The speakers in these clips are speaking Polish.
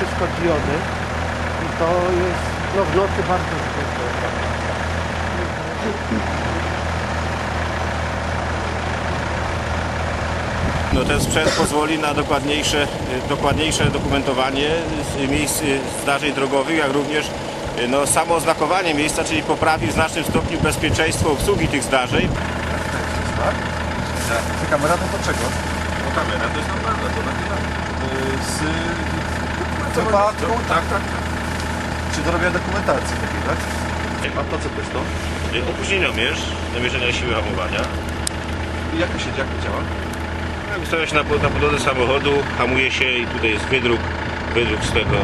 wszystko diody i to jest no, w nocy bardzo zbytne. No ten sprzęt pozwoli na dokładniejsze, y, dokładniejsze dokumentowanie miejsc y, zdarzeń drogowych, jak również y, no, samo oznakowanie miejsca, czyli poprawi w znacznym stopniu bezpieczeństwo obsługi tych zdarzeń. Tak? Kamera to do czego? No kamera to jest normalna, to nagrywa. Z wypadku? Tak, tak. Czy do robienia dokumentacji takiej, tak? A to co to jest to? Opóźnieniomierz, namierzenia siły hamowania. I jak to się jak to działa? Jak ustawia się na, po- na podłodze samochodu, hamuje się i tutaj jest wydruk, wydruk z tego y,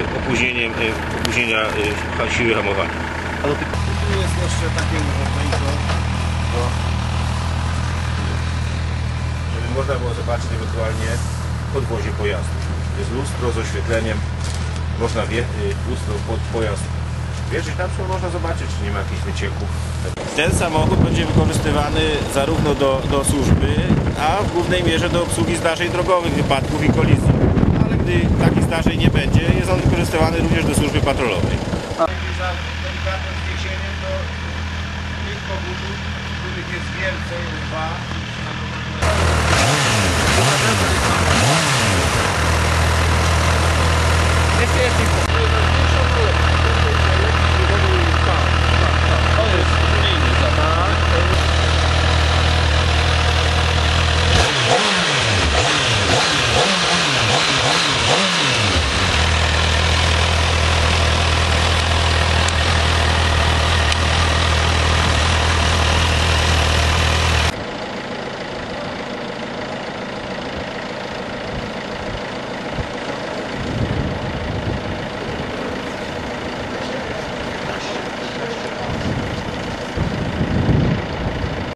y, opóźnieniem, y, opóźnienia y, siły hamowania. A do tych... Tu jest jeszcze takie urządzenie, żeby można było zobaczyć ewentualnie podwozie pojazdu. Jest lustro z oświetleniem, można wie, y, lustro pod pojazd wierzyć, tam są, można zobaczyć, czy nie ma jakichś wycieków. Ten samochód będzie wykorzystywany zarówno do, do służby, a w głównej mierze do obsługi zdarzeń drogowych, wypadków i kolizji. Ale gdy takich zdarzeń nie będzie, jest on wykorzystywany również do służby patrolowej. za delikatnym zniesieniem do tych pobudów, których jest więcej, dwa.